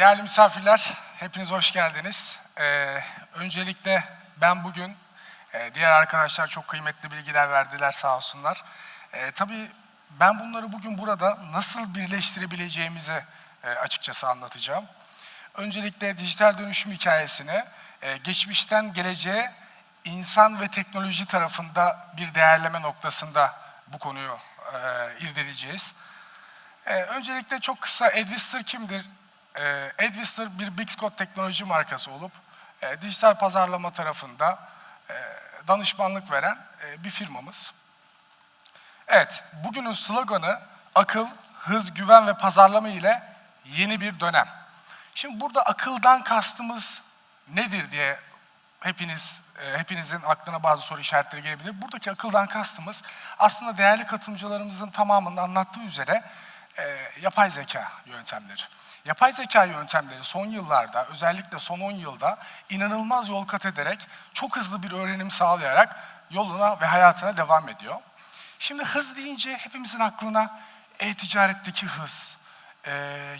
Değerli misafirler, hepiniz hoş geldiniz. Ee, öncelikle ben bugün, e, diğer arkadaşlar çok kıymetli bilgiler verdiler sağ olsunlar. Ee, tabii ben bunları bugün burada nasıl birleştirebileceğimizi e, açıkçası anlatacağım. Öncelikle dijital dönüşüm hikayesini e, geçmişten geleceğe insan ve teknoloji tarafında bir değerleme noktasında bu konuyu e, irdeleyeceğiz. Ee, öncelikle çok kısa Edwister kimdir? Edwister bir Bixcode teknoloji markası olup e, dijital pazarlama tarafında e, danışmanlık veren e, bir firmamız. Evet, bugünün sloganı akıl, hız, güven ve pazarlama ile yeni bir dönem. Şimdi burada akıldan kastımız nedir diye hepiniz e, hepinizin aklına bazı soru işaretleri gelebilir. Buradaki akıldan kastımız aslında değerli katılımcılarımızın tamamının anlattığı üzere e, yapay zeka yöntemleri. Yapay zeka yöntemleri son yıllarda, özellikle son 10 yılda inanılmaz yol kat ederek, çok hızlı bir öğrenim sağlayarak yoluna ve hayatına devam ediyor. Şimdi hız deyince hepimizin aklına e-ticaretteki hız e,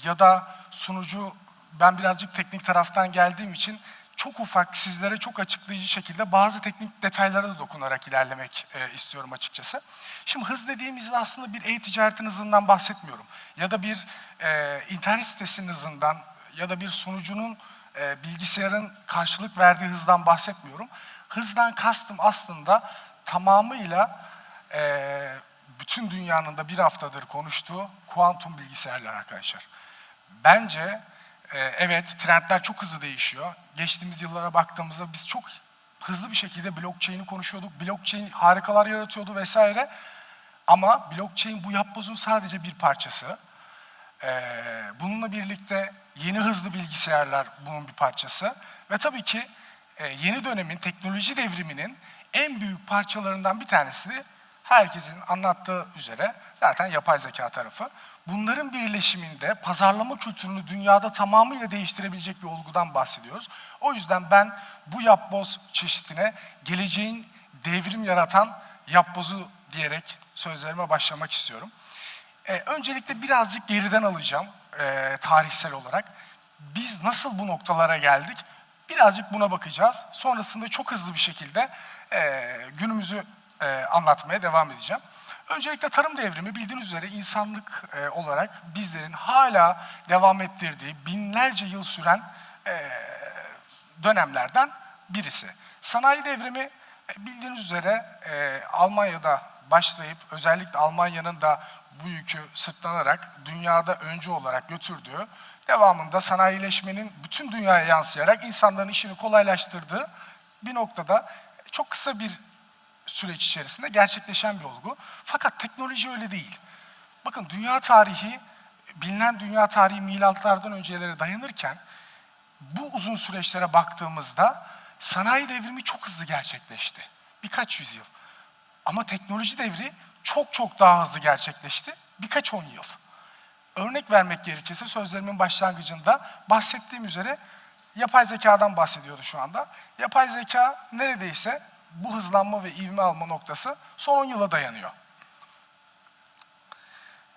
ya da sunucu, ben birazcık teknik taraftan geldiğim için çok ufak, sizlere çok açıklayıcı şekilde bazı teknik detaylara da dokunarak ilerlemek e, istiyorum açıkçası. Şimdi hız dediğimizde aslında bir e-ticaretin hızından bahsetmiyorum. Ya da bir e, internet sitesinin hızından ya da bir sunucunun e, bilgisayarın karşılık verdiği hızdan bahsetmiyorum. Hızdan kastım aslında tamamıyla e, bütün dünyanın da bir haftadır konuştuğu kuantum bilgisayarlar arkadaşlar. Bence e, evet trendler çok hızlı değişiyor. Geçtiğimiz yıllara baktığımızda biz çok hızlı bir şekilde blockchain'i konuşuyorduk. Blockchain harikalar yaratıyordu vesaire. Ama blockchain bu yapbozun sadece bir parçası. Ee, bununla birlikte yeni hızlı bilgisayarlar bunun bir parçası. Ve tabii ki e, yeni dönemin teknoloji devriminin en büyük parçalarından bir tanesi herkesin anlattığı üzere zaten yapay zeka tarafı. Bunların birleşiminde pazarlama kültürünü dünyada tamamıyla değiştirebilecek bir olgudan bahsediyoruz. O yüzden ben bu yapboz çeşitine geleceğin devrim yaratan yapbozu diyerek sözlerime başlamak istiyorum. Ee, öncelikle birazcık geriden alacağım e, tarihsel olarak. Biz nasıl bu noktalara geldik? Birazcık buna bakacağız. Sonrasında çok hızlı bir şekilde e, günümüzü e, anlatmaya devam edeceğim. Öncelikle tarım devrimi bildiğiniz üzere insanlık e, olarak bizlerin hala devam ettirdiği binlerce yıl süren e, dönemlerden birisi. Sanayi devrimi e, bildiğiniz üzere Almanya'da başlayıp özellikle Almanya'nın da bu yükü sırtlanarak dünyada öncü olarak götürdüğü, devamında sanayileşmenin bütün dünyaya yansıyarak insanların işini kolaylaştırdığı bir noktada çok kısa bir süreç içerisinde gerçekleşen bir olgu. Fakat teknoloji öyle değil. Bakın dünya tarihi, bilinen dünya tarihi milatlardan öncelere dayanırken bu uzun süreçlere baktığımızda sanayi devrimi çok hızlı gerçekleşti. Birkaç yüzyıl. Ama teknoloji devri çok çok daha hızlı gerçekleşti. Birkaç on yıl. Örnek vermek gerekirse sözlerimin başlangıcında bahsettiğim üzere yapay zekadan bahsediyordu şu anda. Yapay zeka neredeyse bu hızlanma ve ivme alma noktası son 10 yıla dayanıyor.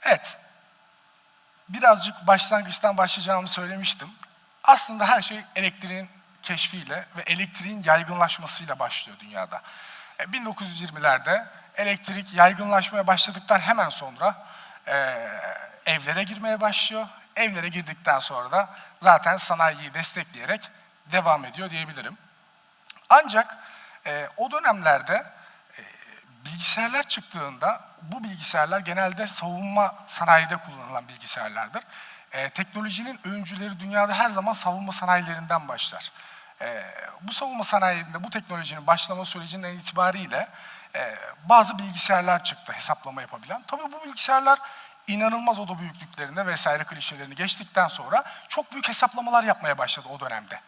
Evet, birazcık başlangıçtan başlayacağımı söylemiştim. Aslında her şey elektriğin keşfiyle ve elektriğin yaygınlaşmasıyla başlıyor dünyada. E, 1920'lerde elektrik yaygınlaşmaya başladıktan hemen sonra e, evlere girmeye başlıyor. Evlere girdikten sonra da zaten sanayiyi destekleyerek devam ediyor diyebilirim. Ancak e, o dönemlerde e, bilgisayarlar çıktığında bu bilgisayarlar genelde savunma sanayide kullanılan bilgisayarlardır. E, teknolojinin öncüleri dünyada her zaman savunma sanayilerinden başlar. E, bu savunma sanayinde bu teknolojinin başlama sürecinin itibariyle e, bazı bilgisayarlar çıktı hesaplama yapabilen. Tabii bu bilgisayarlar inanılmaz oda büyüklüklerinde vesaire klişelerini geçtikten sonra çok büyük hesaplamalar yapmaya başladı o dönemde.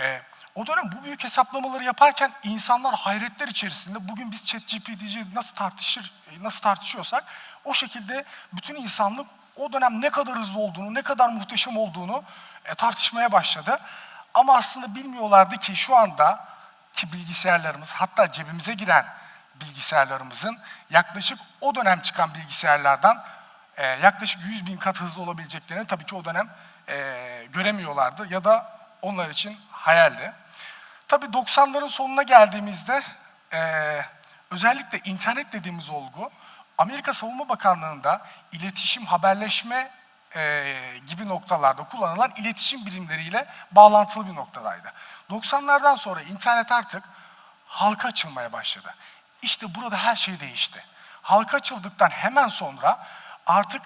E, o dönem bu büyük hesaplamaları yaparken insanlar hayretler içerisinde bugün biz ChatGPT'yi nasıl tartışır nasıl tartışıyorsak o şekilde bütün insanlık o dönem ne kadar hızlı olduğunu, ne kadar muhteşem olduğunu e, tartışmaya başladı. Ama aslında bilmiyorlardı ki şu anda ki bilgisayarlarımız hatta cebimize giren bilgisayarlarımızın yaklaşık o dönem çıkan bilgisayarlardan e, yaklaşık 100 bin kat hızlı olabileceklerini tabii ki o dönem e, göremiyorlardı ya da onlar için hayaldi. Tabii 90'ların sonuna geldiğimizde eee, özellikle internet dediğimiz olgu Amerika Savunma Bakanlığı'nda iletişim, haberleşme eee, gibi noktalarda kullanılan iletişim birimleriyle bağlantılı bir noktadaydı. 90'lardan sonra internet artık halka açılmaya başladı. İşte burada her şey değişti. Halka açıldıktan hemen sonra artık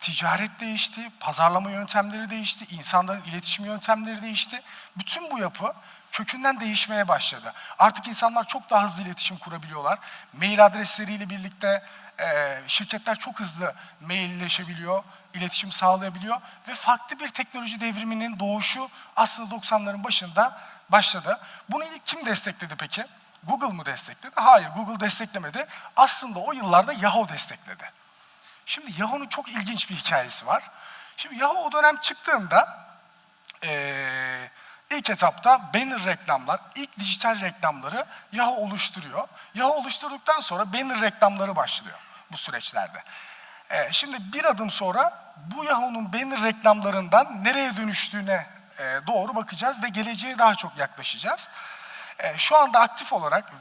ticaret değişti, pazarlama yöntemleri değişti, insanların iletişim yöntemleri değişti. Bütün bu yapı kökünden değişmeye başladı. Artık insanlar çok daha hızlı iletişim kurabiliyorlar. Mail adresleriyle birlikte e, şirketler çok hızlı mailleşebiliyor, iletişim sağlayabiliyor ve farklı bir teknoloji devriminin doğuşu aslında 90'ların başında başladı. Bunu ilk kim destekledi peki? Google mu destekledi? Hayır, Google desteklemedi. Aslında o yıllarda Yahoo destekledi. Şimdi Yahoo'nun çok ilginç bir hikayesi var. Şimdi Yahoo o dönem çıktığında eee, ilk etapta banner reklamlar, ilk dijital reklamları Yahoo oluşturuyor. Yahoo oluşturduktan sonra banner reklamları başlıyor bu süreçlerde. Eee, şimdi bir adım sonra bu Yahoo'nun banner reklamlarından nereye dönüştüğüne eee, doğru bakacağız ve geleceğe daha çok yaklaşacağız. Eee, şu anda aktif olarak,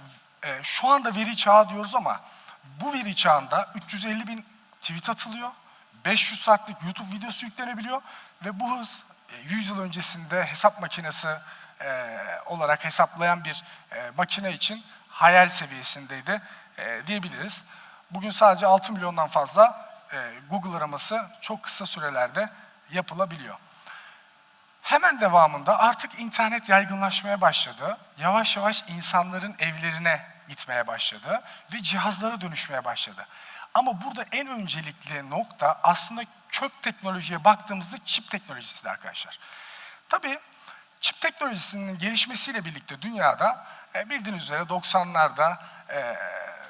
eee, şu anda veri çağı diyoruz ama bu veri çağında 350 bin tweet atılıyor. 500 saatlik YouTube videosu yüklenebiliyor ve bu hız e, 100 yıl öncesinde hesap makinesi e, olarak hesaplayan bir e, makine için hayal seviyesindeydi e, diyebiliriz. Bugün sadece 6 milyondan fazla e, Google araması çok kısa sürelerde yapılabiliyor. Hemen devamında artık internet yaygınlaşmaya başladı. Yavaş yavaş insanların evlerine gitmeye başladı ve cihazlara dönüşmeye başladı. Ama burada en öncelikli nokta aslında kök teknolojiye baktığımızda çip teknolojisidir arkadaşlar. Tabii çip teknolojisinin gelişmesiyle birlikte dünyada e, bildiğiniz üzere 90'larda e,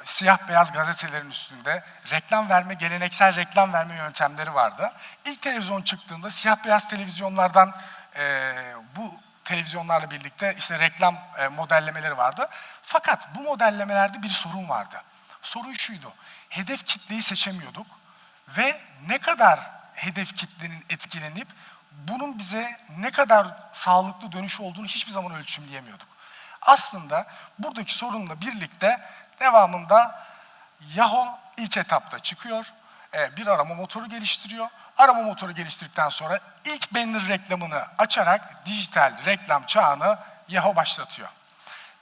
siyah beyaz gazetelerin üstünde reklam verme, geleneksel reklam verme yöntemleri vardı. İlk televizyon çıktığında siyah beyaz televizyonlardan e, bu televizyonlarla birlikte işte reklam e, modellemeleri vardı. Fakat bu modellemelerde bir sorun vardı. Sorun şuydu, hedef kitleyi seçemiyorduk ve ne kadar hedef kitlenin etkilenip bunun bize ne kadar sağlıklı dönüş olduğunu hiçbir zaman ölçümleyemiyorduk. Aslında buradaki sorunla birlikte devamında Yahoo ilk etapta çıkıyor, e, bir arama motoru geliştiriyor. Arama motoru geliştirdikten sonra ilk banner reklamını açarak dijital reklam çağını Yahoo başlatıyor.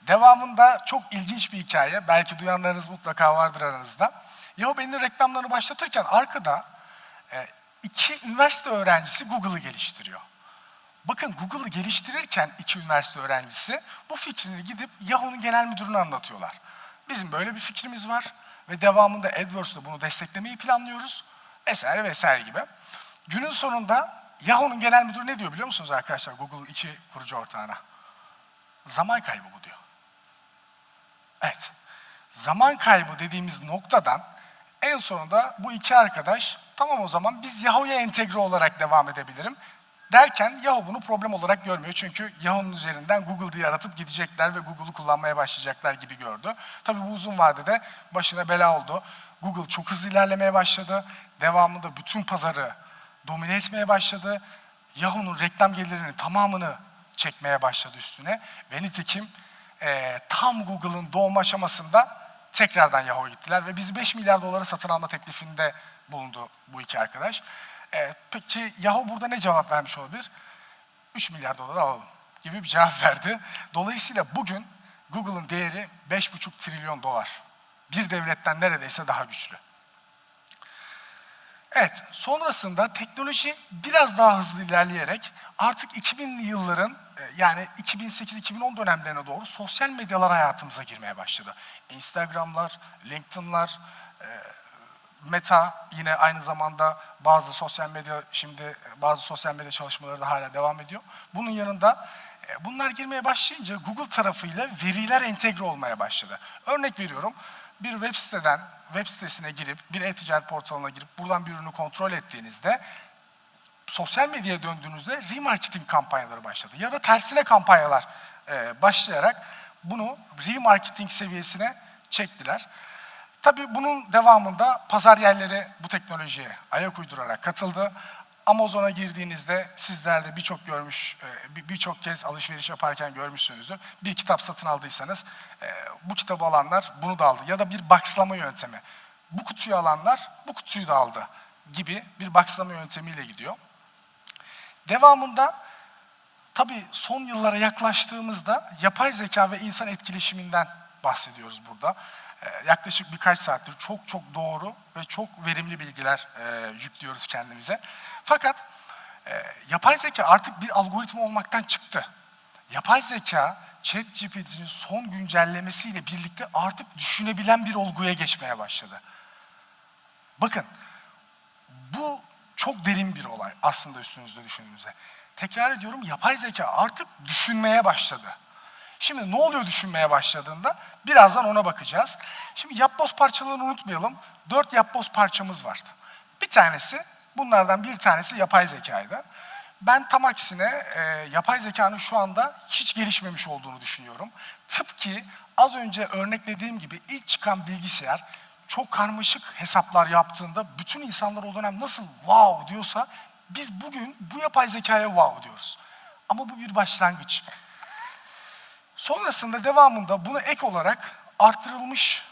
Devamında çok ilginç bir hikaye, belki duyanlarınız mutlaka vardır aranızda. Yahoo banner reklamlarını başlatırken arkada e, iki üniversite öğrencisi Google'ı geliştiriyor. Bakın Google'ı geliştirirken iki üniversite öğrencisi bu fikrini gidip Yahoo'nun genel müdürüne anlatıyorlar. Bizim böyle bir fikrimiz var ve devamında AdWords'da bunu desteklemeyi planlıyoruz vesaire vesaire gibi. Günün sonunda Yahoo'nun genel müdürü ne diyor biliyor musunuz arkadaşlar Google'ın iki kurucu ortağına? Zaman kaybı bu diyor. Evet. Zaman kaybı dediğimiz noktadan en sonunda bu iki arkadaş tamam o zaman biz Yahoo'ya entegre olarak devam edebilirim derken Yahoo bunu problem olarak görmüyor. Çünkü Yahoo'nun üzerinden Google diye yaratıp gidecekler ve Google'u kullanmaya başlayacaklar gibi gördü. Tabii bu uzun vadede başına bela oldu. Google çok hızlı ilerlemeye başladı. Devamında bütün pazarı domine etmeye başladı. Yahoo'nun reklam gelirinin tamamını çekmeye başladı üstüne. Ve nitekim e, tam Google'ın doğum aşamasında tekrardan Yahoo'ya gittiler ve bizi 5 milyar dolara satın alma teklifinde bulundu bu iki arkadaş. E, peki Yahoo burada ne cevap vermiş olabilir? 3 milyar dolar alalım gibi bir cevap verdi. Dolayısıyla bugün Google'ın değeri 5,5 trilyon dolar. Bir devletten neredeyse daha güçlü. Evet, sonrasında teknoloji biraz daha hızlı ilerleyerek artık 2000'li yılların yani 2008-2010 dönemlerine doğru sosyal medyalar hayatımıza girmeye başladı. Instagram'lar, LinkedIn'lar, e, Meta yine aynı zamanda bazı sosyal medya şimdi e, bazı sosyal medya çalışmaları da hala devam ediyor. Bunun yanında bunlar girmeye başlayınca Google tarafıyla veriler entegre olmaya başladı. Örnek veriyorum bir web siteden web sitesine girip bir e-ticaret portalına girip buradan bir ürünü kontrol ettiğinizde sosyal medyaya döndüğünüzde remarketing kampanyaları başladı. Ya da tersine kampanyalar e, başlayarak bunu remarketing seviyesine çektiler. Tabii bunun devamında pazar yerleri bu teknolojiye ayak uydurarak katıldı. Amazon'a girdiğinizde sizler de birçok görmüş, e, bir- birçok kez alışveriş yaparken görmüşsünüzdür. Bir kitap satın aldıysanız e, bu kitabı alanlar bunu da aldı. Ya da bir bakslama yöntemi. Bu kutuyu alanlar bu kutuyu da aldı gibi bir bakslama yöntemiyle gidiyor. Devamında tabii son yıllara yaklaştığımızda yapay zeka ve insan etkileşiminden bahsediyoruz burada. Ee, yaklaşık birkaç saattir çok çok doğru ve çok verimli bilgiler e, yüklüyoruz kendimize. Fakat e, yapay zeka artık bir algoritma olmaktan çıktı. Yapay zeka ChatGPT'nin son güncellemesiyle birlikte artık düşünebilen bir olguya geçmeye başladı. Bakın bu çok derin bir olay aslında üstünüzde düşündüğünüzde. Tekrar ediyorum yapay zeka artık düşünmeye başladı. Şimdi ne oluyor düşünmeye başladığında? Birazdan ona bakacağız. Şimdi yapboz parçalarını unutmayalım. Dört yapboz parçamız vardı. Bir tanesi, bunlardan bir tanesi yapay zekaydı. Ben tam aksine e, yapay zekanın şu anda hiç gelişmemiş olduğunu düşünüyorum. Tıpkı az önce örneklediğim gibi ilk çıkan bilgisayar çok karmaşık hesaplar yaptığında bütün insanlar o dönem nasıl wow diyorsa biz bugün bu yapay zekaya wow diyoruz. Ama bu bir başlangıç. Sonrasında devamında buna ek olarak artırılmış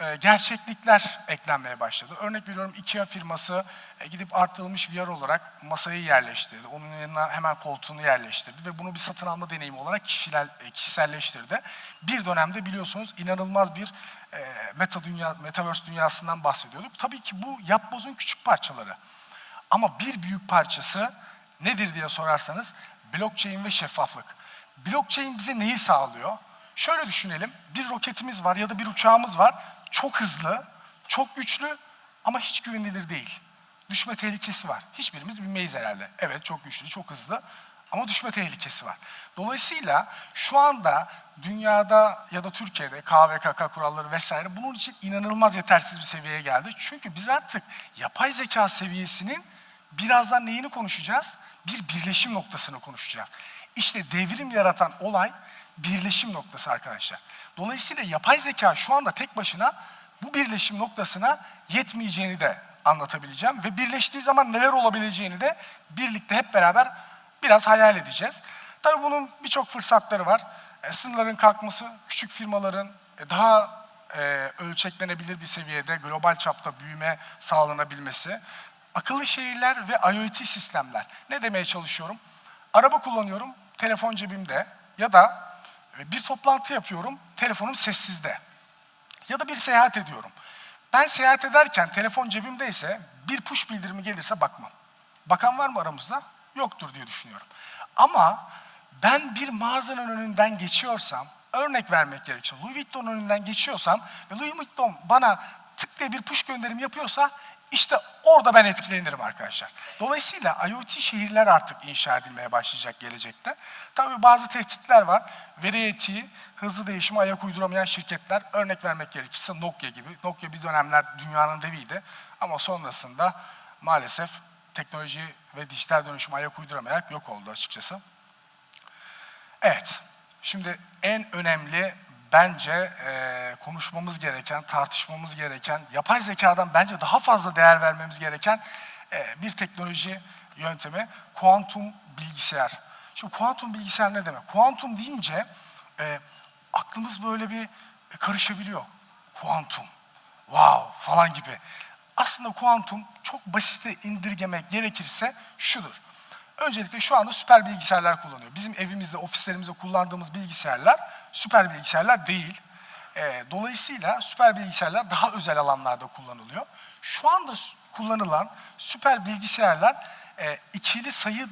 e, gerçeklikler eklenmeye başladı. Örnek veriyorum IKEA firması e, gidip artırılmış VR olarak masayı yerleştirdi. Onun yanına hemen koltuğunu yerleştirdi ve bunu bir satın alma deneyimi olarak kişiler, e, kişiselleştirdi. Bir dönemde biliyorsunuz inanılmaz bir e, meta dünya, metaverse dünyasından bahsediyorduk. Tabii ki bu yapbozun küçük parçaları. Ama bir büyük parçası nedir diye sorarsanız blockchain ve şeffaflık. Blockchain bize neyi sağlıyor? Şöyle düşünelim, bir roketimiz var ya da bir uçağımız var. Çok hızlı, çok güçlü ama hiç güvenilir değil. Düşme tehlikesi var. Hiçbirimiz bilmeyiz herhalde. Evet çok güçlü, çok hızlı ama düşme tehlikesi var. Dolayısıyla şu anda dünyada ya da Türkiye'de KVKK kuralları vesaire bunun için inanılmaz yetersiz bir seviyeye geldi. Çünkü biz artık yapay zeka seviyesinin birazdan neyini konuşacağız? Bir birleşim noktasını konuşacağız. İşte devrim yaratan olay birleşim noktası arkadaşlar. Dolayısıyla yapay zeka şu anda tek başına bu birleşim noktasına yetmeyeceğini de anlatabileceğim ve birleştiği zaman neler olabileceğini de birlikte hep beraber biraz hayal edeceğiz. Tabii bunun birçok fırsatları var. E, sınırların kalkması, küçük firmaların e, daha e, ölçeklenebilir bir seviyede global çapta büyüme sağlanabilmesi, akıllı şehirler ve IoT sistemler. Ne demeye çalışıyorum? Araba kullanıyorum, telefon cebimde ya da bir toplantı yapıyorum, telefonum sessizde. Ya da bir seyahat ediyorum. Ben seyahat ederken telefon cebimdeyse bir push bildirimi gelirse bakmam. Bakan var mı aramızda? Yoktur diye düşünüyorum. Ama ben bir mağazanın önünden geçiyorsam, örnek vermek gerekirse Louis Vuitton'un önünden geçiyorsam ve Louis Vuitton bana tık diye bir push gönderim yapıyorsa işte orada ben etkilenirim arkadaşlar. Dolayısıyla IoT şehirler artık inşa edilmeye başlayacak gelecekte. Tabii bazı tehditler var. Veri etiği, hızlı değişime ayak uyduramayan şirketler. Örnek vermek gerekirse Nokia gibi. Nokia bir dönemler dünyanın deviydi. Ama sonrasında maalesef teknoloji ve dijital dönüşüme ayak uyduramayarak yok oldu açıkçası. Evet, şimdi en önemli bence e, konuşmamız gereken, tartışmamız gereken, yapay zekadan bence daha fazla değer vermemiz gereken e, bir teknoloji yöntemi kuantum bilgisayar. Şimdi kuantum bilgisayar ne demek? Kuantum deyince e, aklımız böyle bir karışabiliyor. Kuantum, wow falan gibi. Aslında kuantum çok basite indirgemek gerekirse şudur. Öncelikle şu anda süper bilgisayarlar kullanıyor. Bizim evimizde, ofislerimizde kullandığımız bilgisayarlar süper bilgisayarlar değil. E, dolayısıyla süper bilgisayarlar daha özel alanlarda kullanılıyor. Şu anda kullanılan süper bilgisayarlar e, ikili sayı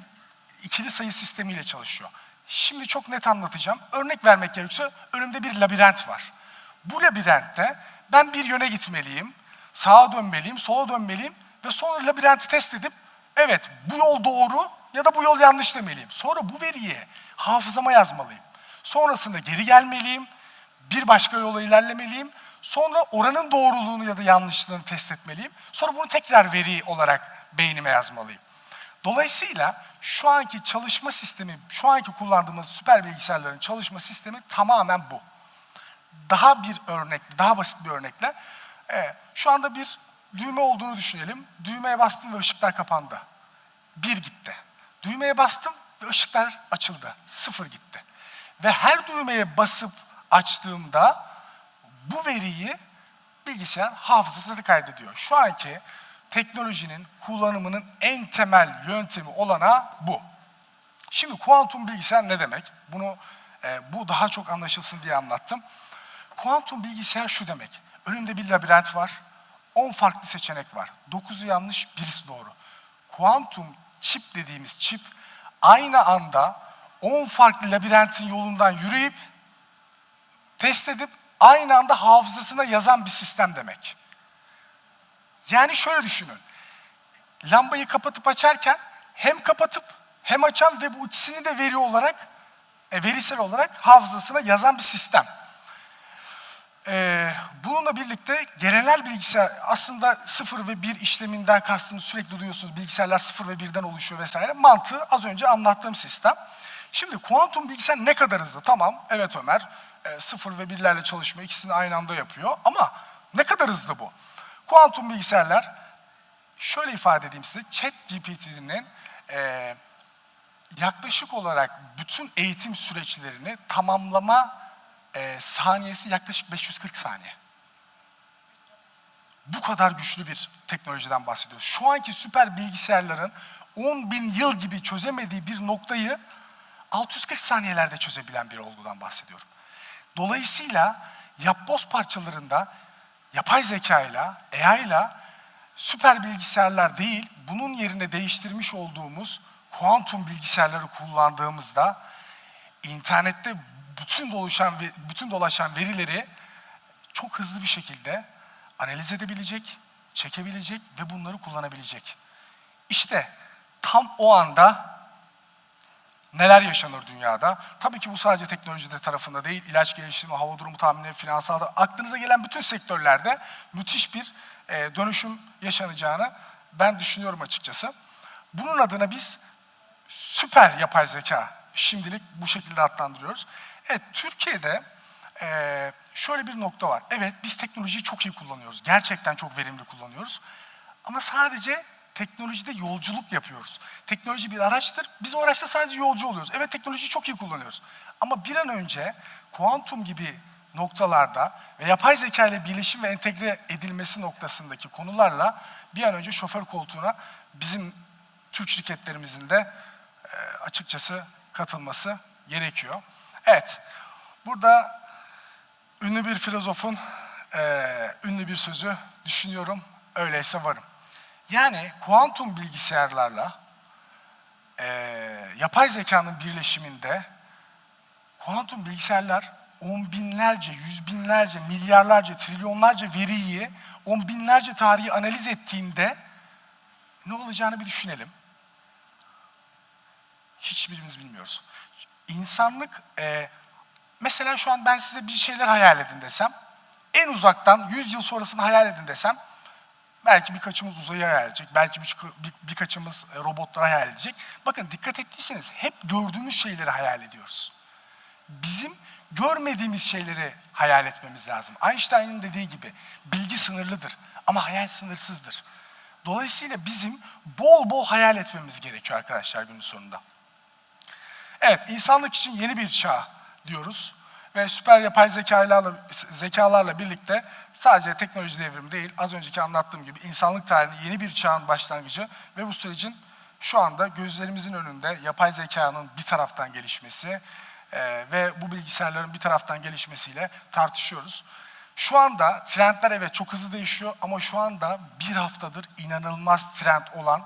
ikili sayı sistemiyle çalışıyor. Şimdi çok net anlatacağım. Örnek vermek gerekirse önümde bir labirent var. Bu labirentte ben bir yöne gitmeliyim, sağa dönmeliyim, sola dönmeliyim ve sonra labirenti test edip evet bu yol doğru ya da bu yol yanlış demeliyim. Sonra bu veriyi hafızama yazmalıyım. Sonrasında geri gelmeliyim, bir başka yola ilerlemeliyim. Sonra oranın doğruluğunu ya da yanlışlığını test etmeliyim. Sonra bunu tekrar veri olarak beynime yazmalıyım. Dolayısıyla şu anki çalışma sistemi, şu anki kullandığımız süper bilgisayarların çalışma sistemi tamamen bu. Daha bir örnek, daha basit bir örnekle. e, şu anda bir düğme olduğunu düşünelim. Düğmeye bastım ve ışıklar kapandı. bir gitti. Düğmeye bastım ve ışıklar açıldı. Sıfır gitti. Ve her düğmeye basıp açtığımda bu veriyi bilgisayar hafızasına kaydediyor. Şu anki teknolojinin kullanımının en temel yöntemi olana bu. Şimdi kuantum bilgisayar ne demek? Bunu e, bu daha çok anlaşılsın diye anlattım. Kuantum bilgisayar şu demek. Önümde bir labirent var. 10 farklı seçenek var. 9'u yanlış, birisi doğru. Kuantum çip dediğimiz çip aynı anda 10 farklı labirentin yolundan yürüyüp test edip aynı anda hafızasına yazan bir sistem demek. Yani şöyle düşünün. Lambayı kapatıp açarken hem kapatıp hem açan ve bu ikisini de veri olarak, e, verisel olarak hafızasına yazan bir sistem. Ee, bununla birlikte genel bilgisayar aslında 0 ve 1 işleminden kastımız sürekli duyuyorsunuz. Bilgisayarlar 0 ve 1'den oluşuyor vesaire. Mantığı az önce anlattığım sistem. Şimdi kuantum bilgisayar ne kadar hızlı? Tamam, evet Ömer. 0 ve 1'lerle çalışmıyor. İkisini aynı anda yapıyor. Ama ne kadar hızlı bu? Kuantum bilgisayarlar şöyle ifade edeyim size. Chat GPT'nin e, yaklaşık olarak bütün eğitim süreçlerini tamamlama e, saniyesi yaklaşık 540 saniye. Bu kadar güçlü bir teknolojiden bahsediyoruz. Şu anki süper bilgisayarların 10 bin yıl gibi çözemediği bir noktayı 640 saniyelerde çözebilen bir olgudan bahsediyorum. Dolayısıyla yapboz parçalarında yapay zeka ile, AI ile süper bilgisayarlar değil, bunun yerine değiştirmiş olduğumuz kuantum bilgisayarları kullandığımızda internette bütün dolaşan bütün dolaşan verileri çok hızlı bir şekilde analiz edebilecek, çekebilecek ve bunları kullanabilecek. İşte tam o anda neler yaşanır dünyada? Tabii ki bu sadece teknolojide tarafında değil, ilaç geliştirme, hava durumu tahmini, finansal da aklınıza gelen bütün sektörlerde müthiş bir e, dönüşüm yaşanacağını ben düşünüyorum açıkçası. Bunun adına biz süper yapay zeka şimdilik bu şekilde adlandırıyoruz. Evet, Türkiye'de e, şöyle bir nokta var. Evet, biz teknolojiyi çok iyi kullanıyoruz. Gerçekten çok verimli kullanıyoruz. Ama sadece teknolojide yolculuk yapıyoruz. Teknoloji bir araçtır. Biz o araçta sadece yolcu oluyoruz. Evet, teknolojiyi çok iyi kullanıyoruz. Ama bir an önce kuantum gibi noktalarda ve yapay zeka ile birleşim ve entegre edilmesi noktasındaki konularla bir an önce şoför koltuğuna bizim Türk şirketlerimizin de e, açıkçası katılması gerekiyor. Evet, burada ünlü bir filozofun e, ünlü bir sözü düşünüyorum, öyleyse varım. Yani kuantum bilgisayarlarla e, yapay zekanın birleşiminde kuantum bilgisayarlar on binlerce, yüz binlerce, milyarlarca, trilyonlarca veriyi, on binlerce tarihi analiz ettiğinde ne olacağını bir düşünelim. Hiçbirimiz bilmiyoruz. İnsanlık, e, mesela şu an ben size bir şeyler hayal edin desem, en uzaktan 100 yıl sonrasını hayal edin desem, belki birkaçımız uzayı hayal edecek, belki bir, bir, birkaçımız e, robotları hayal edecek. Bakın dikkat ettiyseniz hep gördüğümüz şeyleri hayal ediyoruz. Bizim görmediğimiz şeyleri hayal etmemiz lazım. Einstein'ın dediği gibi bilgi sınırlıdır ama hayal sınırsızdır. Dolayısıyla bizim bol bol hayal etmemiz gerekiyor arkadaşlar günün sonunda. Evet, insanlık için yeni bir çağ diyoruz. Ve süper yapay zekalarla, zekalarla birlikte sadece teknoloji devrimi değil, az önceki anlattığım gibi insanlık tarihinin yeni bir çağın başlangıcı ve bu sürecin şu anda gözlerimizin önünde yapay zekanın bir taraftan gelişmesi e, ve bu bilgisayarların bir taraftan gelişmesiyle tartışıyoruz. Şu anda trendler evet çok hızlı değişiyor ama şu anda bir haftadır inanılmaz trend olan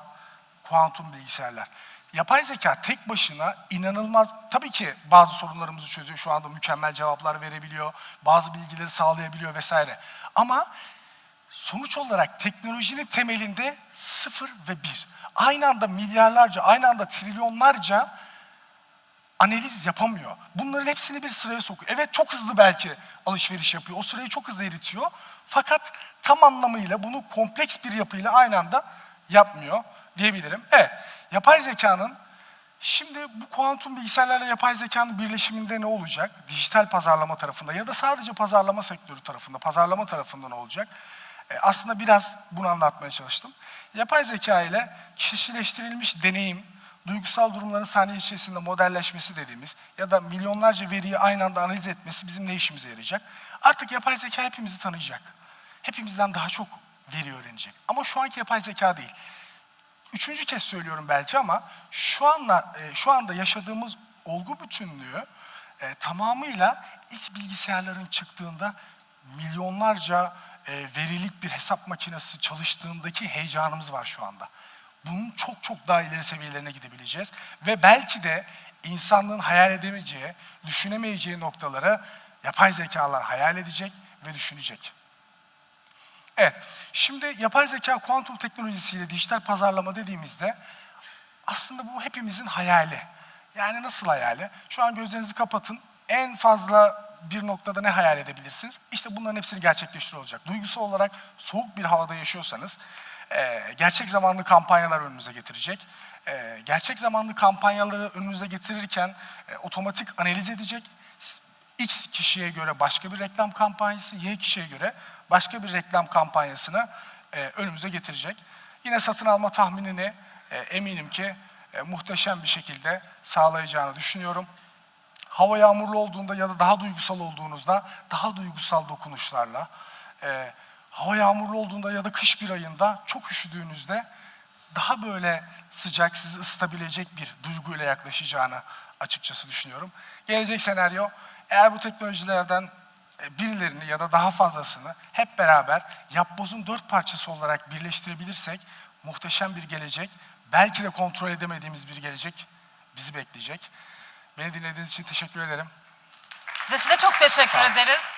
kuantum bilgisayarlar. Yapay zeka tek başına inanılmaz, tabii ki bazı sorunlarımızı çözüyor. Şu anda mükemmel cevaplar verebiliyor, bazı bilgileri sağlayabiliyor vesaire. Ama sonuç olarak teknolojinin temelinde sıfır ve bir. Aynı anda milyarlarca, aynı anda trilyonlarca analiz yapamıyor. Bunların hepsini bir sıraya sokuyor. Evet çok hızlı belki alışveriş yapıyor. O sırayı çok hızlı eritiyor. Fakat tam anlamıyla bunu kompleks bir yapıyla aynı anda yapmıyor diyebilirim. Evet, yapay zekanın şimdi bu kuantum bilgisayarlarla yapay zekanın birleşiminde ne olacak? Dijital pazarlama tarafında ya da sadece pazarlama sektörü tarafında, pazarlama tarafında ne olacak? E, aslında biraz bunu anlatmaya çalıştım. Yapay zeka ile kişileştirilmiş deneyim, duygusal durumların saniye içerisinde modelleşmesi dediğimiz ya da milyonlarca veriyi aynı anda analiz etmesi bizim ne işimize yarayacak? Artık yapay zeka hepimizi tanıyacak. Hepimizden daha çok veri öğrenecek. Ama şu anki yapay zeka değil. Üçüncü kez söylüyorum belki ama şu anda e, şu anda yaşadığımız olgu bütünlüğü e, tamamıyla ilk bilgisayarların çıktığında milyonlarca e, verilik bir hesap makinesi çalıştığındaki heyecanımız var şu anda. Bunun çok çok daha ileri seviyelerine gidebileceğiz ve belki de insanlığın hayal edemeyeceği, düşünemeyeceği noktaları yapay zekalar hayal edecek ve düşünecek. Evet, şimdi yapay zeka kuantum teknolojisiyle dijital pazarlama dediğimizde aslında bu hepimizin hayali. Yani nasıl hayali? Şu an gözlerinizi kapatın. En fazla bir noktada ne hayal edebilirsiniz? İşte bunların hepsini gerçekleştiriyor olacak. Duygusal olarak soğuk bir havada yaşıyorsanız e, gerçek zamanlı kampanyalar önünüze getirecek. E, gerçek zamanlı kampanyaları önünüze getirirken e, otomatik analiz edecek. X kişiye göre başka bir reklam kampanyası, Y kişiye göre başka bir reklam kampanyasını e, önümüze getirecek. Yine satın alma tahminini e, eminim ki e, muhteşem bir şekilde sağlayacağını düşünüyorum. Hava yağmurlu olduğunda ya da daha duygusal olduğunuzda daha duygusal dokunuşlarla, e, hava yağmurlu olduğunda ya da kış bir ayında çok üşüdüğünüzde daha böyle sıcak, sizi ısıtabilecek bir duyguyla yaklaşacağını açıkçası düşünüyorum. Gelecek senaryo, eğer bu teknolojilerden birilerini ya da daha fazlasını hep beraber yapbozun dört parçası olarak birleştirebilirsek muhteşem bir gelecek, belki de kontrol edemediğimiz bir gelecek bizi bekleyecek. Beni dinlediğiniz için teşekkür ederim. Ve size çok teşekkür ederiz.